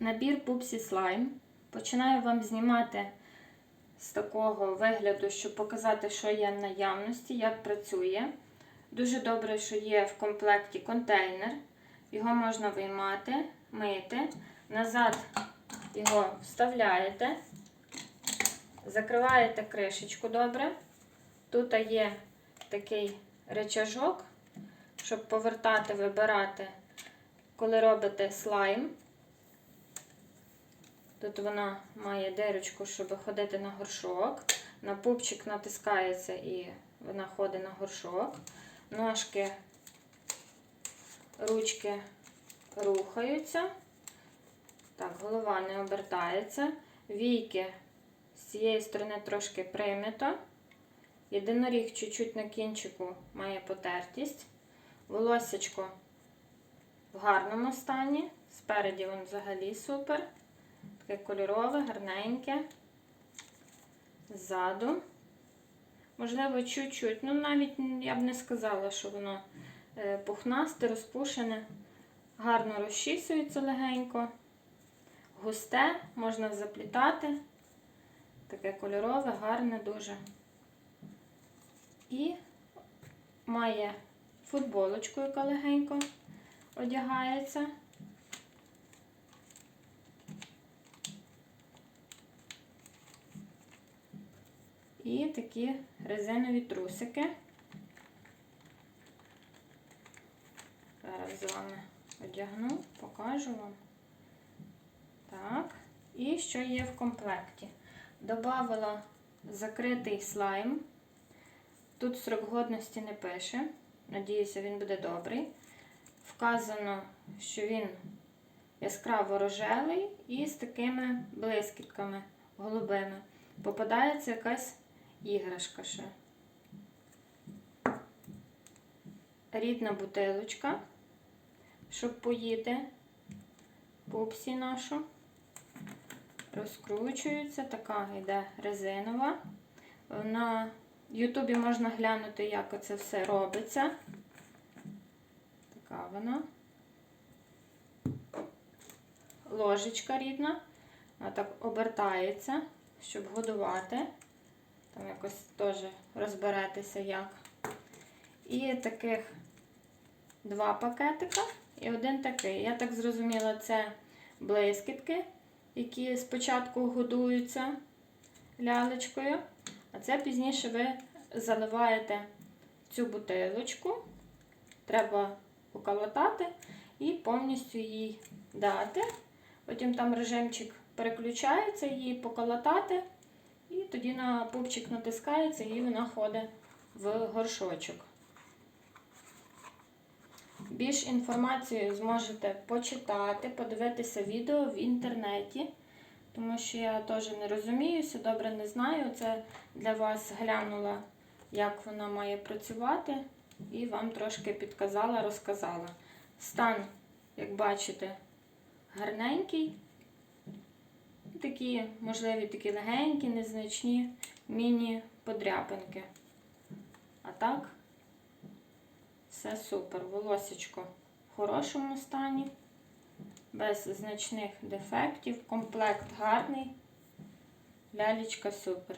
набір Пупсі Слайм. Починаю вам знімати з такого вигляду, щоб показати, що є в наявності, як працює. Дуже добре, що є в комплекті контейнер. Його можна виймати, мити. Назад його вставляєте, закриваєте кришечку добре. Тут є такий речажок, щоб повертати, вибирати, коли робите слайм. Тут вона має дирочку, щоб ходити на горшок. На пупчик натискається і вона ходить на горшок. Ножки, ручки рухаються. Так, голова не обертається. Війки з цієї сторони трошки примито. Єдиноріг чуть-чуть на кінчику має потертість. Волосечко в гарному стані. Спереді він взагалі супер. Таке кольорове, гарненьке. Ззаду. Можливо, чуть-чуть. Ну, навіть я б не сказала, що воно е, пухнасте, розпушене. Гарно розчісується легенько. Густе, можна заплітати. Таке кольорове, гарне дуже. І має футболочку, яка легенько одягається. І такі резинові трусики. Зараз з вами одягну, покажу вам. Так, і що є в комплекті? Добавила закритий слайм. Тут срок годності не пише. Надіюся, він буде добрий. Вказано, що він яскраво рожевий і з такими блискітками голубими. Попадається якась іграшка ще. Рідна бутилочка, щоб поїти пупсі нашу. Розкручується, така йде резинова. На Ютубі можна глянути, як оце все робиться. Така вона. Ложечка рідна. Вона так обертається, щоб годувати. Там якось теж розберетеся як. І таких два пакетика і один такий. Я так зрозуміла, це блискітки, які спочатку годуються лялечкою, а це пізніше ви заливаєте цю бутилочку. Треба поколотати і повністю їй дати. Потім там режимчик переключається, її поколотати. І тоді на пупчик натискається і вона ходить в горшочок. Більш інформацію зможете почитати, подивитися відео в інтернеті, тому що я теж не розуміюся, добре не знаю. Це для вас глянула, як вона має працювати, і вам трошки підказала, розказала. Стан, як бачите, гарненький. Такі, можливі, такі легенькі, незначні міні-подряпинки. А так, все супер. Волосечко в хорошому стані, без значних дефектів. Комплект гарний. Лялечка супер.